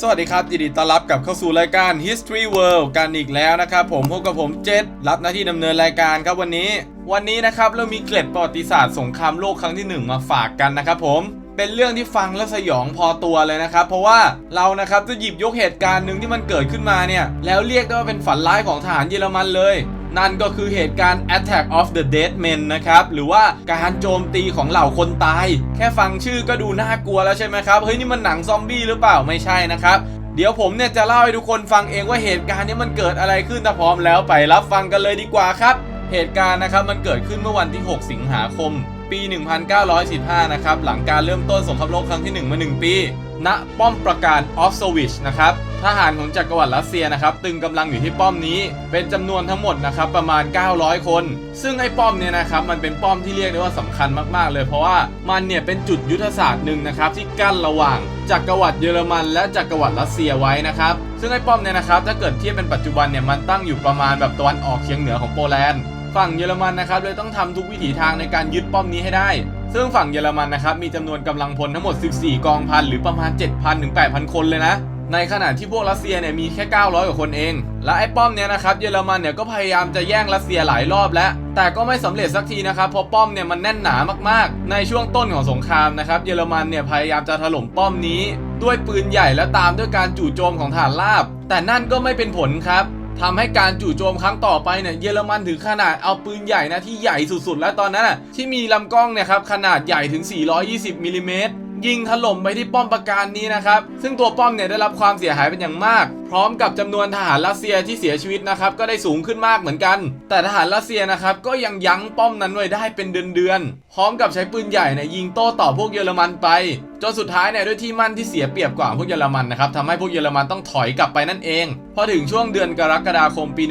สวัสดีครับยินดีต้อนรับกลับเข้าสู่รายการ History World กันอีกแล้วนะครับผมพบกับผมเจษรับหน้าที่ดำเนินรายการครับวันนี้ วันนี้นะครับเรามีเกร็ดประวัติศาสตร์สงครามโลกครั้งที่หนึ่งมาฝากกันนะครับผมเป็นเรื่องที่ฟังแล้วสยองพอตัวเลยนะครับ เพราะว่าเรานะครับจะหยิบยกเหตุการณ์หนึ่งที่มันเกิดขึ้นมาเนี่ย แล้วเรียกได้ว่าเป็นฝันร้ายของทหารเยอรมันเลย นั่นก็คือเหตุการณ์ Attack of the Dead Men นะครับ หรือว่าการโจมตีของเหล่าคนตาย แค่ฟังชื่อก็ดูน่ากลัวแล้วใช่ไหมครับ เฮ้ย นี่มันหนังซอมบี้หรือเปล่าไม่ใช่นะครับเดี๋ยวผมเนี่ยจะเล่าให้ทุกคนฟังเองว่าเหตุการณ์นี้มันเกิดอะไรขึ้นถ้าพร้อมแล้วไปรับฟังกันเลยดีกว่าครับ เหตุการณ์นะครับมันเกิดขึ้นเมื่อวันที่ 6 สิงหาคม ปี 1915 นะครับ หลังการเริ่มต้นสงครามโลกครั้งที่ 1 มา 1 ปี ณ ป้อมปราการออฟสวิชนะครับ ทหารของจักรวรรดิรัสเซียนะครับ ตึงกำลังอยู่ที่ป้อมนี้ เป็นจำนวนทั้งหมดนะครับประมาณ 900 คน ซึ่งไอ้ป้อมเนี่ยนะครับ มันเป็นป้อมที่เรียกได้ว่าสำคัญมากๆ เลย เพราะว่ามันเนี่ยเป็นจุดยุทธศาสตร์หนึ่งนะครับที่กั้นระหว่างจักรวรรดิเยอรมัน และจักรวรรดิรัสเซียไว้นะครับ ซึ่งไอ้ป้อมเนี่ยนะครับ ถ้าเกิดเทียบเป็นปัจจุบันเนี่ยมันตั้งอยู่ประมาณแบบตะวันออกเฉียงเหนือของโปแลนด์ ฝั่งเยอรมันนะครับเลยต้องทำทุกวิถีทางในการยึดป้อมนี้ให้ได้ ซึ่งฝั่งเยอรมันนะครับมีจำนวนกำลังพลทั้งหมด 14 กองพันหรือประมาณ 7,000ถึง8,000 คนเลยนะ ในขณะที่พวกรัสเซียเนี่ยมีแค่ 900 กว่าคนเอง และไอ้ป้อมเนี่ยนะครับเยอรมันเนี่ยก็พยายามจะแย่งรัสเซียหลายรอบแล้ว แต่ก็ไม่สำเร็จสักทีนะครับเพราะป้อมเนี่ยมันแน่นหนามากๆ ในช่วงต้นของสงครามนะครับเยอรมันเนี่ยพยายามจะถล่มป้อมนี้ ด้วยปืนใหญ่และตามด้วยการจู่โจมของฐานราบ แต่นั่นก็ไม่เป็นผลครับ ทำให้การจู่โจมครั้งต่อไปเนี่ยเยอรมันถึงขนาดเอาปืนใหญ่นะที่ใหญ่สุดๆ แล้วตอนนั้นอะที่มีลำกล้องเนี่ยครับขนาดใหญ่ถึง 420มิลลิเมตรยิงถล่มไปที่ป้อมปราการนี้นะครับ ซึ่งตัวป้อมเนี่ยได้รับความเสียหายเป็นอย่างมากพร้อมกับจำนวนทหารรัสเซียที่เสียชีวิตนะครับก็ได้สูงขึ้นมากเหมือนกัน แต่ทหารรัสเซียนะครับก็ยังยั้งป้อมนั้นไว้ได้เป็นเดือนๆพร้อมกับใช้ปืนใหญ่เนี่ยยิงโต้ตอบพวกเยอรมันไปจนสุดท้ายเนี่ยด้วยที่มั่นที่เสียเปรียบกว่าพวกเยอรมันนะครับทำให้พวกเยอรมันต้องถอยกลับไปนั่นเอง พอถึงช่วงเดือนกรกฎาคมปี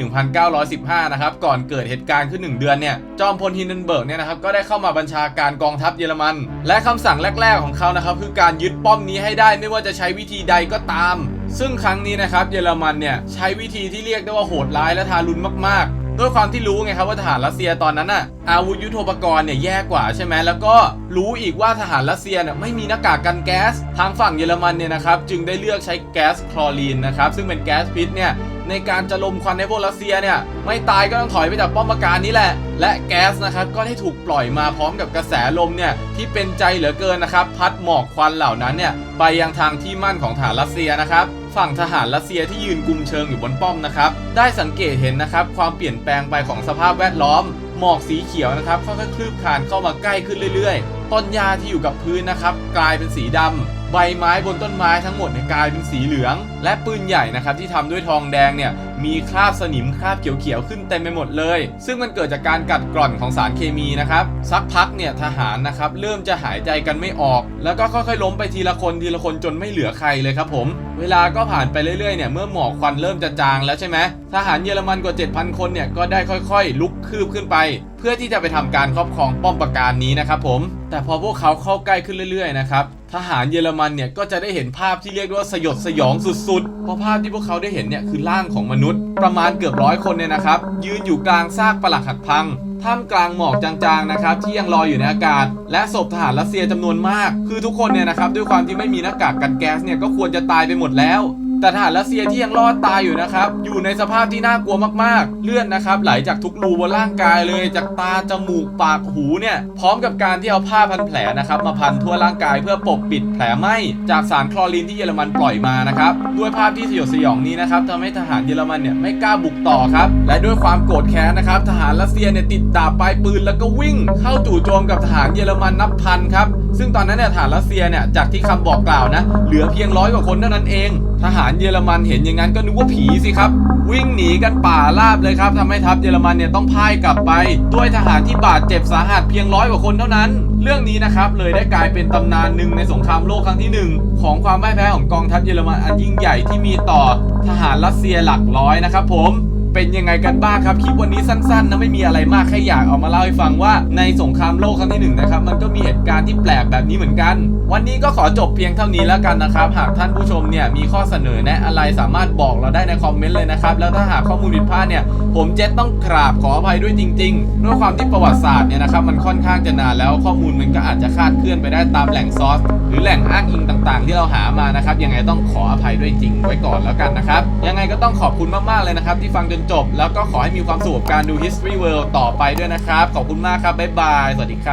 1915 นะครับก่อนเกิดเหตุการณ์ขึ้น 1 เดือนเนี่ยจอมพลฮินเดนเบิร์กเนี่ยนะครับก็ได้เข้ามาบัญชาการกองทัพเยอรมัน และคำสั่งแรก ๆของเขานะครับคือการยึดป้อมนี้ให้ได้ไม่ว่าจะใช้วิธีใดก็ตาม ซึ่งครั้งนี้นะครับเยอรมันเนี่ยใช้วิธีที่เรียกได้ว่าโหดร้ายและทารุณมากๆ ด้วยความที่รู้ไงครับว่าทหารรัสเซียตอนนั้นน่ะอาวุธยุทโธปกรณ์เนี่ยแย่กว่าใช่ไหมแล้วก็รู้อีกว่าทหารรัสเซียเนี่ยไม่มีหน้ากากกันแก๊ส ทางฝั่งเยอรมันเนี่ยนะครับจึงได้เลือกใช้แก๊สคลอรีนนะครับซึ่งเป็นแก๊สพิษเนี่ย ในการจะลมควันให้พวกรัสเซียเนี่ย ไม่ตายก็ต้องถอยไปจากป้อมปราการนี้แหละ และแก๊สนะครับก็ได้ถูกปล่อยมาพร้อมกับกระแสลมเนี่ยที่เป็นใจเหลือเกินนะครับ พัดหมอกควันเหล่านั้นเนี่ยไปยังทางที่มั่นของฐานรัสเซียนะครับฝั่งทหารรัสเซียที่ยืนกุมเชิงอยู่บนป้อมนะครับ ได้สังเกตเห็นนะครับ ความเปลี่ยนแปลงไปของสภาพแวดล้อม หมอกสีเขียวนะครับค่อยๆคลืบคลานเข้ามาใกล้ขึ้นเรื่อยๆ ต้นหญ้าที่อยู่กับพื้นนะครับ กลายเป็นสีดำ ใบไม้บนต้นไม้ทั้งหมดเนี่ยกลายเป็นสีเหลือง และปืนใหญ่นะครับที่ทำด้วยทองแดงเนี่ยมีคราบสนิมคราบเขียวๆขึ้นเต็มไปหมดเลย ซึ่งมันเกิดจากการกัดกร่อนของสารเคมีนะครับสักพักเนี่ยทหารนะครับเริ่มจะหายใจกันไม่ออก แล้วก็ค่อยๆล้มไปทีละคนทีละคนจนไม่เหลือใครเลยครับผม เวลาก็ผ่านไปเรื่อยๆเนี่ยเมื่อหมอกควันเริ่มจะจางแล้วใช่ไหมทหารเยอรมันกว่า 7,000 คนเนี่ยก็ได้ค่อยๆ ลุกคืบขึ้นไป เพื่อที่จะไปทำการครอบครองป้อมปราการนี้นะครับผมแต่พอพวกเขาเข้าใกล้ขึ้นเรื่อยๆนะครับ ทหารเยอรมันเนี่ยก็จะได้เห็นภาพที่เรียกว่าสยดสยองสุดๆ เพราะภาพที่พวกเขาได้เห็นเนี่ยคือร่างของมนุษย์ ประมาณเกือบร้อยคนเนี่ยนะครับ ยืนอยู่กลางซากปรักหักพังท่ามกลางหมอกจางๆนะครับที่ยังลอยอยู่ในอากาศ และศพทหารรัสเซียจำนวนมาก คือทุกคนเนี่ยนะครับด้วยความที่ไม่มีหน้ากากกันแก๊สเนี่ยก็ควรจะตายไปหมดแล้ว แต่ทหารรัสเซียที่ยังรอดตายอยู่นะครับ อยู่ในสภาพที่น่ากลัวมากๆ เลือดนะครับไหลจากทุกรูบนร่างกายเลย จากตาจมูกปากหูเนี่ยพร้อมกับการที่เอาผ้าพันแผลนะครับมาพันทั่วร่างกายเพื่อปกปิดแผลไหมจากสารคลอรีนที่เยอรมันปล่อยมานะครับด้วยภาพที่สยดสยองนี้นะครับทำให้ทหารเยอรมันเนี่ยไม่กล้าบุกต่อครับและด้วยความโกรธแค้นนะครับทหารรัสเซียเนี่ยติดดาบปลายปืนแล้วก็วิ่ง เข้าจู่โจมกับทหารเยอรมันนับพันครับซึ่งตอนนั้นเนี่ยทหารรัสเซียเนี่ยจากที่คำบอกกล่าวนะเหลือเพียงร้อยกว่าคนเท่านั้นเอง ทหารเยอรมันเห็นอย่างนั้นก็นึกว่าผีสิครับ วิ่งหนีกันป่าราบเลยครับทำให้ทัพเยอรมันเนี่ยต้องพ่ายกลับไป ด้วยทหารที่บาดเจ็บสาหัสเพียงร้อยกว่าคนเท่านั้น เรื่องนี้นะครับเลยได้กลายเป็นตำนานหนึ่งในสงครามโลกครั้งที่หนึ่งของความพ่ายแพ้ของกองทัพเยอรมันอันยิ่งใหญ่ที่มีต่อทหารรัสเซียหลักร้อยนะครับผม เป็นยังไงกันบ้างครับคลิปวันนี้สั้นๆนะไม่มีอะไรมากแค่อยากเอามาเล่าให้ฟังว่า ในสงครามโลกครั้งที่หนึ่งนะครับมันก็มีเหตุการณ์ที่แปลกแบบนี้เหมือนกัน วันนี้ก็ขอจบเพียงเท่านี้แล้วกันนะครับ หากท่านผู้ชมเนี่ยมีข้อเสนอแนะอะไรสามารถบอกเราได้ในคอมเมนต์เลยนะครับแล้วถ้าหากข้อมูลผิดพลาดเนี่ยผมเจษต้องกราบขออภัยด้วยจริงๆด้วยความที่ประวัติศาสตร์เนี่ยนะครับมันค่อนข้างจะนานแล้วข้อมูลมันก็อาจจะคลาดเคลื่อนไปได้ตามแหล่งซอสหรือแหล่งอ้างอิงต่างๆ ที่เราหามานะครับยังไงต้องขออภัยด้วยจริงไว้ก่อนแล้วกันนะครับยังไงก็ต้องขอบคุณมากๆเลยนะครับที่ฟังจนจบ แล้วก็ขอให้มีความสุขกับการดู History World ต่อไปด้วยนะครับ ขอบคุณมากครับ บ๊ายบาย สวัสดีครับ